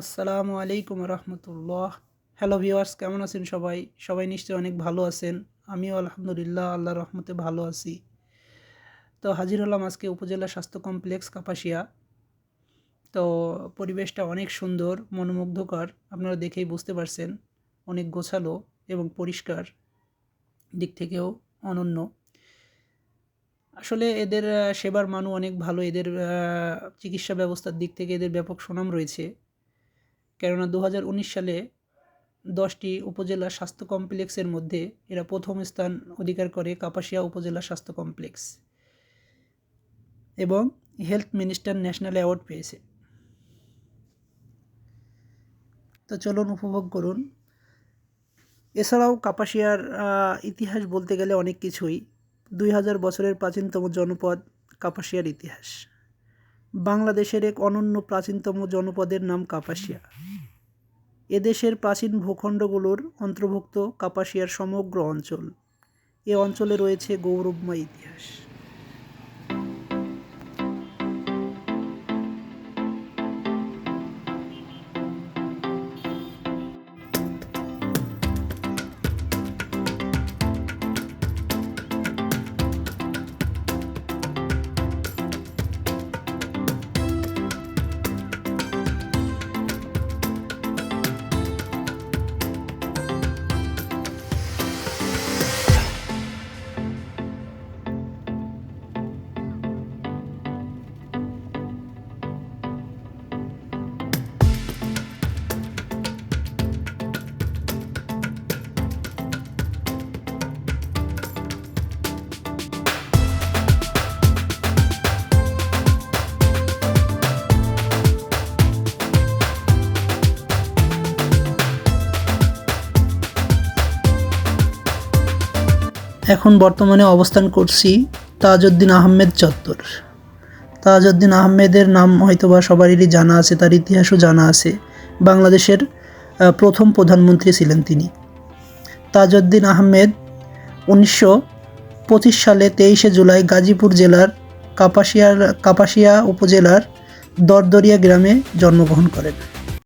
আসসালামু আলাইকুম রহমতুল্লাহ। Hello viewers কেমন আছেন সবাই? সবাই নিশ্চয়ই অনেক ভালো আছেন। আমিও আলহামদুলিল্লাহ, আল্লাহ রহমতে ভালো আছি। তো হাজির হলাম আজকে উপজেলা স্বাস্থ্য কমপ্লেক্স কাপাসিয়া। তো পরিবেশটা অনেক সুন্দর, মনোমুগ্ধকর, আপনারা দেখেই বুঝতে পারছেন। অনেক গোছালো এবং পরিষ্কার দিক থেকেও অনন্য। আসলে এদের সেবার মানও অনেক ভালো। এদের চিকিৎসা ব্যবস্থার দিক থেকে এদের ব্যাপক সুনাম রয়েছে। কেননা দু হাজার উনিশ সালে দশটি উপজেলা স্বাস্থ্য কমপ্লেক্সের মধ্যে এরা প্রথম স্থান অধিকার করে কাপাসিয়া উপজেলা স্বাস্থ্য কমপ্লেক্স এবং হেলথ মিনিস্টার ন্যাশনাল অ্যাওয়ার্ড পেয়েছে। তো চলুন উপভোগ করুন। এছাড়াও কাপাসিয়ার ইতিহাস বলতে গেলে অনেক কিছুই। দুই হাজার বছরের প্রাচীনতম জনপদ কাপাসিয়ার ইতিহাস। বাংলাদেশের এক অনন্য প্রাচীনতম জনপদের নাম কাপাসিয়া। এদেশের প্রাচীন ভূখণ্ডগুলোর অন্তর্ভুক্ত কাপাসিয়ার সমগ্র অঞ্চল। এ অঞ্চলে রয়েছে গৌরবময় ইতিহাস। এখন বর্তমানে অবস্থান করছি তাজউদ্দিন আহমেদ চত্বর। তাজউদ্দিন আহমেদের নাম হয়তোবা সবারই জানা আছে, তার ইতিহাসও জানা আছে। বাংলাদেশের প্রথম প্রধানমন্ত্রী ছিলেন তিনি। তাজউদ্দিন আহমেদ উনিশশো পঁচিশ সালে তেইশে জুলাই গাজীপুর জেলার কাপাসিয়ার, কাপাসিয়া উপজেলার দরদরিয়া গ্রামে জন্মগ্রহণ করেন।